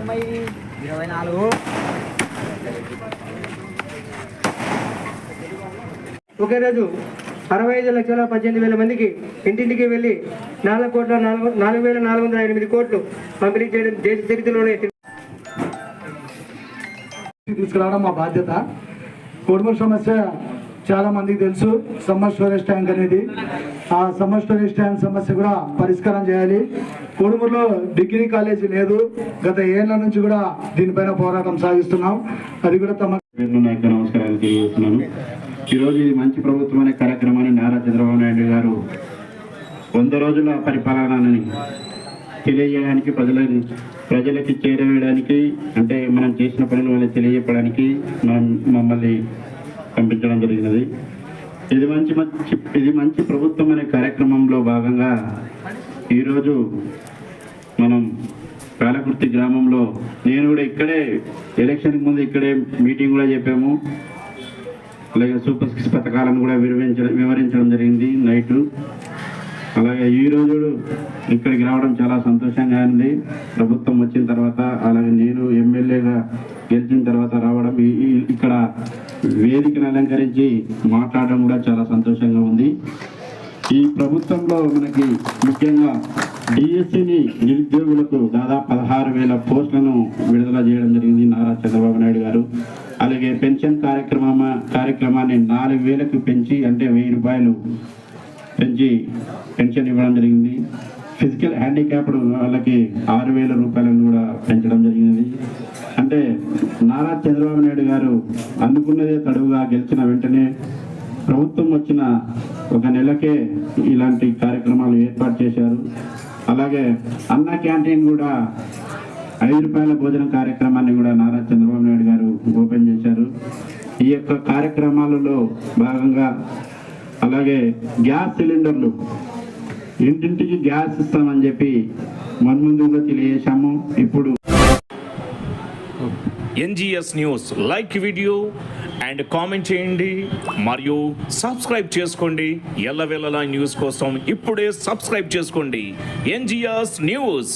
ఇరవై నాలుగు. ఒకే రోజు అరవై ఐదు లక్షల పద్దెనిమిది వేల మందికి ఇంటింటికి వెళ్ళి నాలుగు కోట్ల నాలుగు నాలుగు వేల నాలుగు వందల ఎనిమిది కోట్లు పంపిణీ చేయడం దేశ చరిత్రలోనే తీసుకురావడం మా బాధ్యత. కుటుంబ సమస్య చాలా మందికి తెలుసు సమ్మర్ స్టోరేజ్ ట్యాంక్ అనేది. ఆ సమ్మర్ స్టోరేజ్ ట్యాంక్ సమస్య కూడా పరిష్కారం చేయాలి. కొడుమూరులో డిగ్రీ కాలేజీ లేదు. గత ఏళ్ళ నుంచి కూడా దీనిపైన పోరాటం సాగిస్తున్నాం. అది కూడా తమ పేర్లు నమస్కారాలు తెలియజేస్తున్నాను. ఈరోజు ఇది మంచి ప్రభుత్వం అనే కార్యక్రమాన్ని నారా చంద్రబాబు నాయుడు గారు వంద రోజుల పరిపాలనని తెలియజేయడానికి ప్రజలని ప్రజలకి చేరవేయడానికి అంటే మనం చేసిన పనులు వాళ్ళకి తెలియజెప్పడానికి మనం మమ్మల్ని పంపించడం జరిగినది. ఇది మంచి మంచి ఇది మంచి ప్రభుత్వం అనే కార్యక్రమంలో భాగంగా ఈరోజు మనం కాలకుర్తి గ్రామంలో నేను కూడా ఇక్కడే ఎలక్షన్కి ముందు ఇక్కడే మీటింగ్ కూడా చెప్పాము. అలాగే సూపర్ సిక్స్ పథకాలను కూడా వివరించడం వివరించడం జరిగింది నైటు. అలాగే ఈ రోజు ఇక్కడికి రావడం చాలా సంతోషంగా ఉంది. ప్రభుత్వం వచ్చిన తర్వాత అలాగే నేను ఎమ్మెల్యేగా గెలిచిన తర్వాత రావడం ఈ- ఇక్కడ వేదికను అలంకరించి మాట్లాడడం కూడా చాలా సంతోషంగా ఉంది. ఈ ప్రభుత్వంలో మనకి ముఖ్యంగా డిఎస్సిని నిరుద్యోగులకు దాదాపు పదహారు వేల పోస్టులను విడుదల చేయడం జరిగింది నారా చంద్రబాబు నాయుడు గారు. అలాగే పెన్షన్ కార్యక్రమ కార్యక్రమాన్ని నాలుగు వేలకు పెంచి అంటే వెయ్యి రూపాయలు పెంచి పెన్షన్ ఇవ్వడం జరిగింది. ఫిజికల్ హ్యాండిక్యాప్డ్ వాళ్ళకి ఆరు వేల రూపాయలను కూడా పెంచడం జరిగింది అంటే నారా చంద్రబాబు నాయుడు గారు అనుకున్నదే తడువుగా గెలిచిన వెంటనే ప్రభుత్వం వచ్చిన ఒక నెలకే ఇలాంటి కార్యక్రమాలు ఏర్పాటు చేశారు. అలాగే అన్న క్యాంటీన్ కూడా ఐదు రూపాయల భోజన కార్యక్రమాన్ని కూడా నారా చంద్రబాబు నాయుడు గారు ఓపెన్ చేశారు. ఈ యొక్క కార్యక్రమాలలో భాగంగా అలాగే గ్యాస్ సిలిండర్లు ఇంటింటికి గ్యాస్ ఇస్తామని చెప్పి మున్ముందు కూడా తెలియజేశాము. ఇప్పుడు NGS news like video and comment చేయండి మరియు సబ్స్క్రైబ్ చేసుకోండి. ఎల్లవేళలా న్యూస్ కోసం ఇప్పుడే సబ్స్క్రైబ్ చేసుకోండి. NGS news.